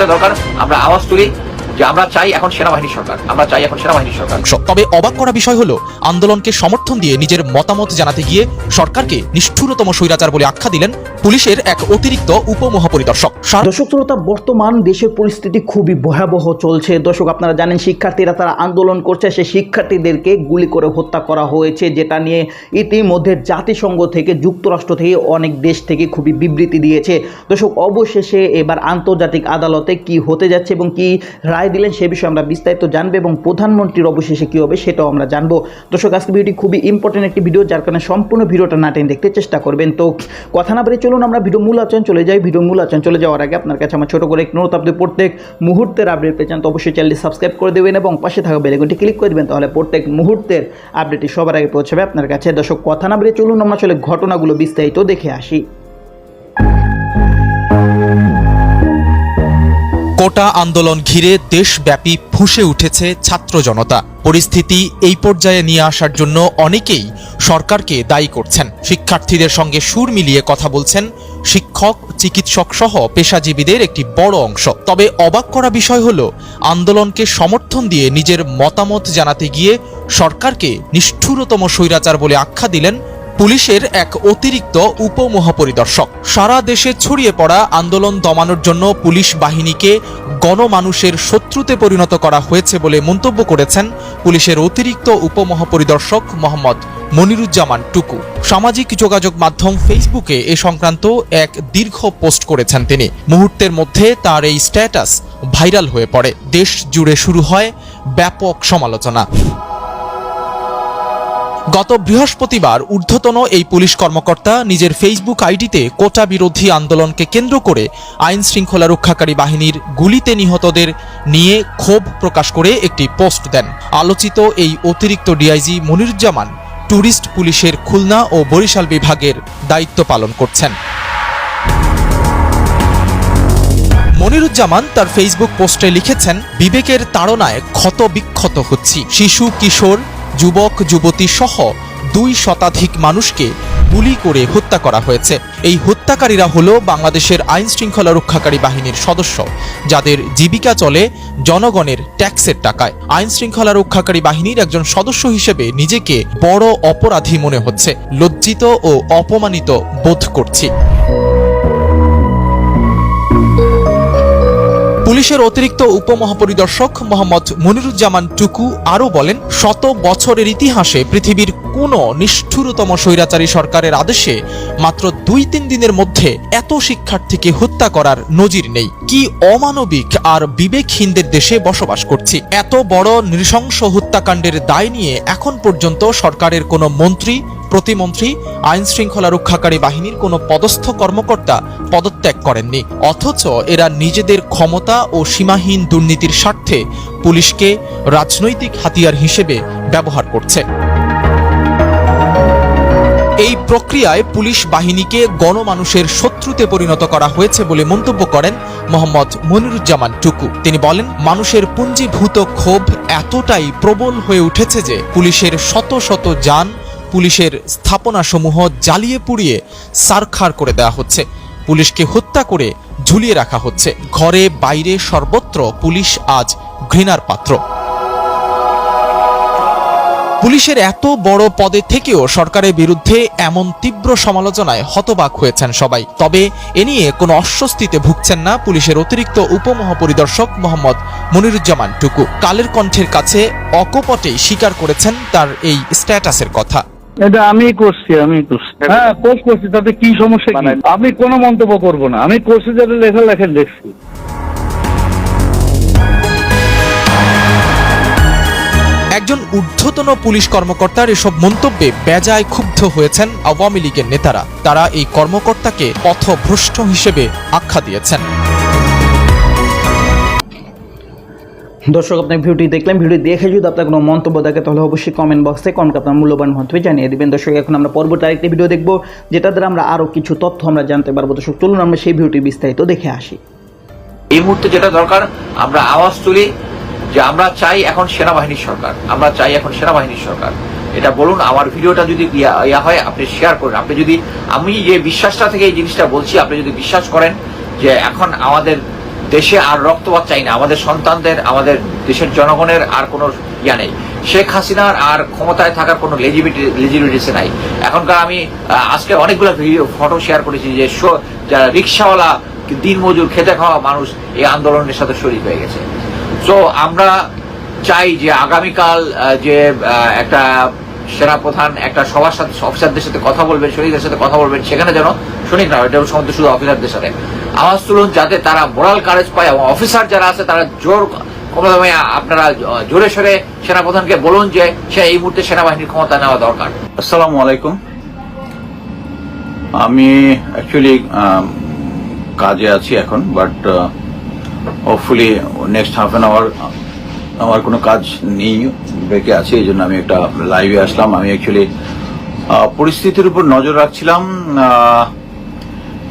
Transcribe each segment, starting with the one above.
যেটা দরকার। আমরা আওয়াজ তুলি। যে আমরা চাই এখন সেনাবাহিনী সরকার আমরা চাই এখন সেনাবাহিনী সরকার। তবে অবাক করা বিষয় হলো আন্দোলনকে সমর্থন দিয়ে নিজের মতামত জানাতে গিয়ে সরকারকে নিষ্ঠুরতম স্বৈরাচার বলে আখ্যা দিলেন পুলিশের এক অতিরিক্ত উপমহাপরিদর্শক। দর্শক শ্রোতা বর্তমান দেশের পরিস্থিতি খুবই ভয়াবহ চলছে। দর্শক আপনারা জানেন শিক্ষার্থীরা তারা আন্দোলন করছে। সেই শিক্ষার্থীদেরকে গুলি করে হত্যা করা হয়েছে যেটা নিয়ে ইতিমধ্যে জাতিসংঘ থেকে যুক্তরাষ্ট্র থেকে অনেক দেশ থেকে খুবই বিবৃতি দিয়েছে। দর্শক অবশেষে এবার আন্তর্জাতিক আদালতে কি হতে যাচ্ছে এবং কি রায় দিলেন, সে বিষয়ে আমরা বিস্তারিত জানব এবং প্রধানমন্ত্রীর অবশেষে কী হবে সেটাও আমরা জানব। দর্শক আজকে ভিডিওটি খুবই ইম্পর্টেন্ট একটি ভিডিও, যার কারণে সম্পূর্ণ ভিডিওটা না টেনে দেখতে চেষ্টা করবেন। তো কথা না বেরিয়ে চলুন, আমরা ভিডিও মূল আচরণ চলে যাই। ভিডিও মূল আচরণ চলে যাওয়ার আগে আপনার কাছে আমার ছোট করে এক অনুরোধ, আপনি প্রত্যেক মুহূর্তের আপডেট পেয়ে চান তো অবশ্যই চ্যানেলটি সাবস্ক্রাইব করে দেবেন এবং পাশে থাকা বেলেগনটি ক্লিক করে দেবেন, তাহলে প্রত্যেক মুহূর্তের আপডেটটি সবার আগে পৌঁছাবে আপনার কাছে। দর্শক, কথা না বেরিয়ে চলুন, আমরা আসলে ঘটনাগুলো বিস্তারিত দেখে আসি। কোটা আন্দোলন ঘিরে দেশব্যাপী ফুঁসে উঠেছে ছাত্র জনতা। পরিস্থিতি এই পর্যায়ে নিয়ে আসার জন্য অনেকেই সরকারকে দায়ী করছেন। শিক্ষার্থীদের সঙ্গে সুর মিলিয়ে কথা বলছেন শিক্ষক, চিকিৎসক সহ পেশাজীবীদের একটি বড় অংশ। তবে অবাক করা বিষয় হল, আন্দোলনকে সমর্থন দিয়ে নিজের মতামত জানাতে গিয়ে সরকারকে নিষ্ঠুরতম স্বৈরাচার বলে আখ্যা দিলেন পুলিশের এক অতিরিক্ত উপমহাপরিদর্শক। সারা দেশে ছড়িয়ে পড়া আন্দোলন দমানোর জন্য পুলিশ বাহিনীকে গণমানুষের শত্রুতে পরিণত করা হয়েছে বলে মন্তব্য করেছেন পুলিশের অতিরিক্ত উপমহাপরিদর্শক মোহাম্মদ মনিরুজ্জামান টুকু। সামাজিক যোগাযোগ মাধ্যম ফেসবুকে এ সংক্রান্ত এক দীর্ঘ পোস্ট করেছেন তিনি। মুহূর্তের মধ্যে তার এই স্ট্যাটাস ভাইরাল হয়ে পড়ে। দেশ জুড়ে শুরু হয় ব্যাপক সমালোচনা। গত বৃহস্পতিবার ঊর্ধ্বতন এই পুলিশ কর্মকর্তা নিজের ফেসবুক আইডিতে কোটা বিরোধী আন্দোলনকে কেন্দ্র করে আইন শৃঙ্খলা রক্ষাকারী বাহিনীর গুলিতে নিহতদের নিয়ে ক্ষোভ প্রকাশ করে একটি পোস্ট দেন। আলোচিত এই অতিরিক্ত ডিআইজি মনিরুজ্জামান ট্যুরিস্ট পুলিশের খুলনা ও বরিশাল বিভাগের দায়িত্ব পালন করছেন। মনিরুজ্জামান তার ফেসবুক পোস্টে লিখেছেন, বিবেকের তাড়নায় ক্ষত বিক্ষত হচ্ছি। শিশু, কিশোর যুবক, যুবতী সহ দুই শতাধিক মানুষকে গুলি করে হত্যা করা হয়েছে। এই হত্যাকারীরা হলো বাংলাদেশের আইন শৃঙ্খলা রক্ষাকারী বাহিনীর সদস্য, যাদের জীবিকা চলে জনগণের ট্যাক্সের টাকায়। আইন শৃঙ্খলা রক্ষাকারী বাহিনীর একজন সদস্য হিসেবে নিজেকে বড় অপরাধী মনে হচ্ছে। লজ্জিত ও অপমানিত বোধ করছি। পুলিশের অতিরিক্ত উপমহাপরিদর্শক মোহাম্মদ মনিরুজ্জামান টুকু আরও বলেন, শত বছরের ইতিহাসে পৃথিবীর কোনো নিষ্ঠুরতম স্বৈরাচারী সরকারের আদেশে মাত্র দুই তিন দিনের মধ্যে এত শিক্ষার্থীকে হত্যা করার নজির নেই। কি অমানবিক আর বিবেকহীনদের দেশে বসবাস করছি। এত বড় নৃশংস হত্যাকাণ্ডের দায় নিয়ে এখন পর্যন্ত সরকারের কোনো মন্ত্রী প্রতিমন্ত্রী আইন শৃঙ্খলা রক্ষাকারী বাহিনীর কোনো পদস্থ কর্মকর্তা পদত্যাগ করেননি। অথচ এরা নিজেদের ক্ষমতা ও সীমাহীন দুর্নীতির স্বার্থে পুলিশকে রাজনৈতিক হাতিয়ার হিসেবে ব্যবহার করছে। এই প্রক্রিয়ায় পুলিশ বাহিনীকে গণমানুষের শত্রুতে পরিণত করা হয়েছে বলে মন্তব্য করেন মোহাম্মদ মনিরুজ্জামান টুকু। তিনি বলেন, মানুষের পুঞ্জীভূত ক্ষোভ এতটাই প্রবল হয়ে উঠেছে যে পুলিশের শত শত যান পুলিশের স্থাপনাসমূহ জ্বালিয়ে পুড়িয়ে সারখার করে দেওয়া হচ্ছে। পুলিশকে হত্যা করে ঝুলিয়ে রাখা হচ্ছে। ঘরে বাইরে সর্বত্র পুলিশ আজ ঘৃণার পাত্র। পুলিশের এত বড় পদে থেকেও সরকারের বিরুদ্ধে এমন তীব্র সমালোচনায় হতবাক হয়েছেন সবাই। তবে এ নিয়ে কোনো অস্বস্তিতে ভুগছেন না পুলিশের অতিরিক্ত উপমহাপরিদর্শক মোহাম্মদ মনিরুজ্জামান টুকু। কালের কণ্ঠের কাছে অকপটেই স্বীকার করেছেন তার এই স্ট্যাটাসের কথা। এটা আমি করছি আমি করছি। হ্যাঁ করছি তাতে কি সমস্যা কি? আমি কোনো মন্তব্য করব না। আমি করছি যাতে লেখা লেখেন দেখছি। একজন ঊর্ধ্বতন পুলিশ কর্মকর্তার এসব মন্তব্যে বেজায় ক্ষুব্ধ হয়েছেন আওয়ামী লীগের নেতারা। তারা এই কর্মকর্তাকে পথভ্রষ্ট হিসেবে আখ্যা দিয়েছেন। দর্শক, আপনার ভিডিওটি দেখলেন ভিডিও দেখে যদি আপনার কোনো মন্তব্য থাকে, তাহলে অবশ্যই কমেন্ট বক্সে কমেন্ট আপনার মূল্যবান মন্তব্য জানিয়ে দিবেন। দর্শক, এখন আমরা পরবর্তী আরেকটি ভিডিও দেখব যেটা দ্বারা আমরা আরও কিছু তথ্য আমরা জানতে পারব। দর্শক, চলুন আমরা সেই ভিডিওটি বিস্তারিত দেখে আসি। এই মুহূর্তে যেটা দরকার, আমরা আওয়াজ তুলি যে আমরা চাই এখন সেনাবাহিনীর সরকার। আমরা চাই এখন সেনাবাহিনীর সরকার। এটা বলুন, আমার ভিডিওটা যদি ইয়া হয়, আপনি শেয়ার করুন। আপনি যদি, আমি যে বিশ্বাসটা থেকে এই জিনিসটা বলছি, আপনি যদি বিশ্বাস করেন যে এখন আমাদের দেশে আর রক্তপাত চাই না। আমাদের সন্তানদের, আমাদের দেশের জনগণের আর কোনো ইয়া নেই। শেখ হাসিনার আর ক্ষমতায় থাকার কোনো লেজিবিলিটি লেজিবিলিটি নাই। এখনকার আমি আজকে অনেকগুলো ভিডিও ফটো শেয়ার করেছি যে যারা রিক্সাওয়ালা, দিনমজুর, খেতে খাওয়া মানুষ এই আন্দোলনের সাথে শরীর হয়ে গেছে। তো আমরা চাই যে আগামীকাল যে একটা সেনাপ্রধান একটা সবার সাথে অফিসারদের সাথে কথা বলবেন সৈনিকদের সাথে কথা বলবেন, সেখানে যেন সৈনিক না এটা সমস্ত শুধু অফিসারদের সাথে। আওয়াজ তুলুন যাতে তারা মোরাল কারেজ পায় এবং অফিসার যারা আছে তারা জোর আপনারা জোরে সরে সেনাপ্রধানকে বলুন যে সে এই মুহূর্তে সেনাবাহিনীর ক্ষমতা নেওয়া দরকার। আসসালামু আলাইকুম। আমি অ্যাকচুয়ালি কাজে আছি এখন but hopefully next half an hour আমার কোনো কাজ নেই, ব্রেকে আছে, এই জন্য আমি একটা লাইভে আসলাম। আমি অ্যাকচুয়ালি পরিস্থিতির উপর নজর রাখছিলাম।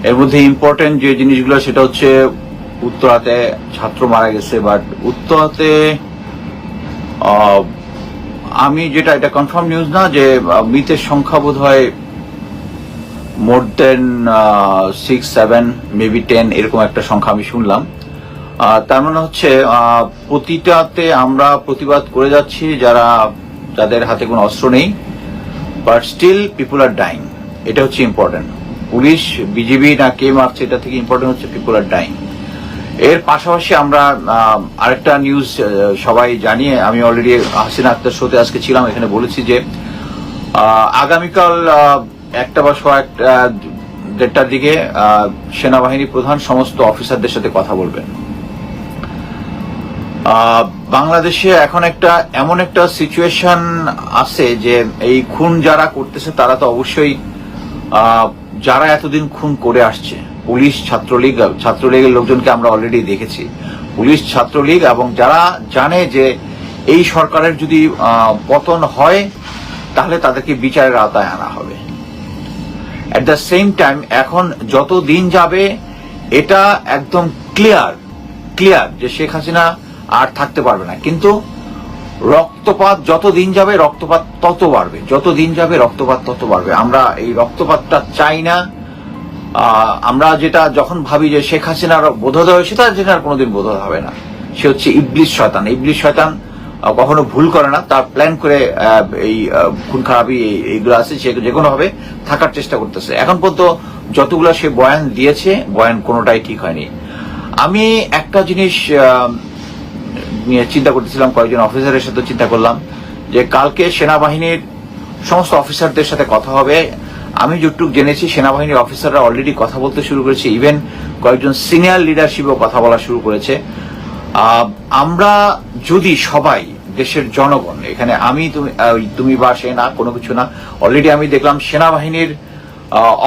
এর মধ্যে ইম্পর্টেন্ট যে জিনিসগুলো, সেটা হচ্ছে উত্তরাতে ছাত্র মারা গেছে বাট উত্তরাতে আমি যেটা, এটা কনফার্ম নিউজ না, যে মৃতের সংখ্যা বোধ হয় more than six seven maybe ten এরকম একটা সংখ্যা আমি শুনলাম। তার মানে হচ্ছে প্রতিটাতে আমরা প্রতিবাদ করে যাচ্ছি যারা যাদের হাতে কোনো অস্ত্র নেই but still people are dying এটা হচ্ছে ইম্পর্টেন্ট পুলিশ বিজিবি না কে মারছে এটা থেকে ইম্পর্টেন্ট হচ্ছে পিপুল আর ডাইং এর পাশাপাশি আমরা আরেকটা নিউজ সবাই জানিয়ে আমি অলরেডি হাসিনা আক্তার শোতে আজকে ছিলাম এখানে বলেছি যে আগামীকাল একটা বা সোয়া একটা, দেড়টার দিকে সেনাবাহিনী প্রধান সমস্ত অফিসারদের সাথে কথা বলবেন। বাংলাদেশে এখন একটা, এমন একটা সিচুয়েশন আছে যে এই খুন যারা করতেছে, তারা তো অবশ্যই যারা এতদিন খুন করে আসছে, পুলিশ, ছাত্রলীগ, ছাত্রলীগের লোকজনকে আমরা অলরেডি দেখেছি। পুলিশ, ছাত্রলীগ এবং যারা জানে যে এই সরকারের যদি পতন হয়, তাহলে তাদেরকে বিচারের আওতায় আনা হবে। অ্যাট দ্য সেম টাইম এখন যত দিন যাবে, এটা একদম ক্লিয়ার ক্লিয়ার যে শেখ হাসিনা আর থাকতে পারবে না। কিন্তু রক্তপাত যত দিন যাবে, রক্তপাত তত বাড়বে। যত দিন যাবে, রক্তপাত তত বাড়বে। আমরা এই রক্তপাতটা চাই না। আমরা যেটা যখন ভাবি যে শেখ হাসিনার বোধোদয় হয়েছে তার যেটা কোনোদিন বোধোদয় হবে না। সে হচ্ছে ইবলিশ শয়তান। ইবলিশ শয়তান কখনো ভুল করে না। তার প্ল্যান করে এই খুন খারাপি এইগুলো আছে। সে যে কোনো ভাবে থাকার চেষ্টা করতেছে। এখন পর্যন্ত যতগুলো সে বয়ান দিয়েছে, বয়ান কোনোটাই ঠিক হয়নি। আমি একটা জিনিস চিন্তা করতেছিলাম, কয়েকজন অফিসারের সাথে চিন্তা করলাম যে কালকে সেনাবাহিনীর সমস্ত অফিসারদের সাথে কথা হবে। আমি যতটুকু জেনেছি, সেনাবাহিনীর অফিসাররা অলরেডি কথা বলতে শুরু করেছে ইভেন কয়েকজন সিনিয়র লিডারশিপও কথা বলা শুরু করেছে। আমরা যদি সবাই দেশের জনগণ, এখানে আমি, তুমি তুমি বা সে না, কোনো কিছু না অলরেডি আমি দেখলাম সেনাবাহিনীর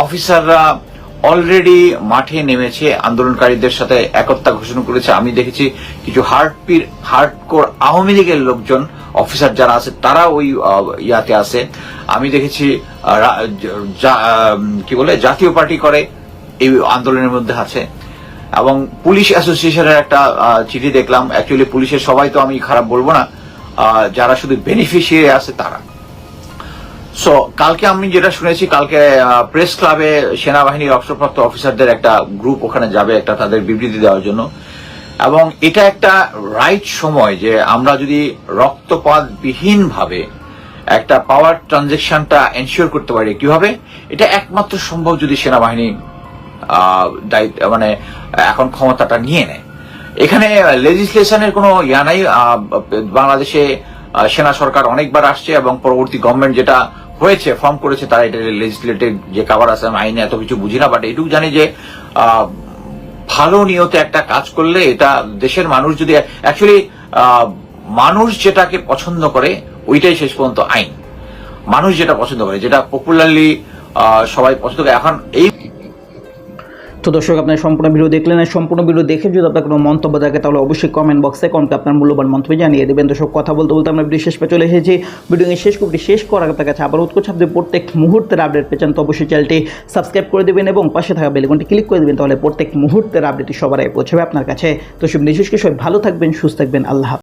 অফিসাররা অলরেডি মাঠে নেমেছে আন্দোলনকারীদের সাথে একতা ঘোষণা করেছে। আমি দেখেছি কিছু হার্টপির হার্ডকোর আওয়ামী লীগের লোকজন, অফিসার যারা আছে তারা ওই ইয়াতে আছে। আমি দেখেছি কি বলে, জাতীয় পার্টি করে এই আন্দোলনের মধ্যে আছে। এবং পুলিশ অ্যাসোসিয়েশনের একটা চিঠি দেখলাম। অ্যাকচুয়ালি পুলিশের সবাই তো আমি খারাপ বলব না। যারা শুধু বেনিফিশিয়ারি আছে, তারা। সো কালকে আমি যেটা শুনেছি, কালকে প্রেস ক্লাবে সেনাবাহিনীর অবসরপ্রাপ্ত অফিসারদের একটা গ্রুপ ওখানে যাবে, একটা তাদের বিবৃতি দেওয়ার জন্য। এবং এটা একটা রাইট সময় যে আমরা যদি রক্তপাত বিহীন ভাবে একটা পাওয়ার ট্রানজেকশনটা এনশিওর করতে পারি, কীভাবে? এটা একমাত্র সম্ভব যদি সেনাবাহিনী দায়িত্ব মানে এখন ক্ষমতাটা নিয়ে নেয়। এখানে লেজিসলেশনের কোনো ইয়া নাই বাংলাদেশে সেনা সরকার অনেকবার আসছে এবং পরবর্তী গভর্নমেন্ট যেটা হয়েছে ফর্ম করেছে, তারা এটা লেজিসলেটিভ যে কাভার আছে, আমি আইনে এত কিছু বুঝি না বাট এটুকু জানি যে ভালো নিয়তে একটা কাজ করলে এটা দেশের মানুষ যদি অ্যাকচুয়ালি মানুষ যেটাকে পছন্দ করে, ওইটাই শেষ পর্যন্ত আইন। মানুষ যেটা পছন্দ করে, যেটা পপুলারলি সবাই পছন্দ করে। এখন এই তো দর্শক, আপনার সম্পূর্ণ ভিডিও দেখলেন। আর সম্পূর্ণ ভিডিও দেখে যদি আপনার কোনো মন্তব্য থাকে, তাহলে অবশ্যই কমেন্ট বক্সে কমেন্টে আপনার মূল্যবান মন্তব্য জানিয়ে দেবেন। দর্শক, কথা বলতে বলতে আমরা ভিডিও শেষ পে চলে এসেছি। ভিডিও শেষ করতে শেষ করার আপনার কাছে আবার উৎকোচ আপনি প্রত্যেক মুহূর্তের আপডেট পেয়েছেন তো অবশ্যই চ্যানেলটি সাবস্ক্রাইব করে দেবেন এবং পাশে থাকা বেলকনটি ক্লিক করে দেবেন, তাহলে প্রত্যেক মুহূর্তের আপডেটটি সবার আগে পৌঁছাবে আপনার কাছে। তো সব বিশেষ করে সবাই ভালো থাকবেন, সুস্থ থাকবেন, আল্লাহ।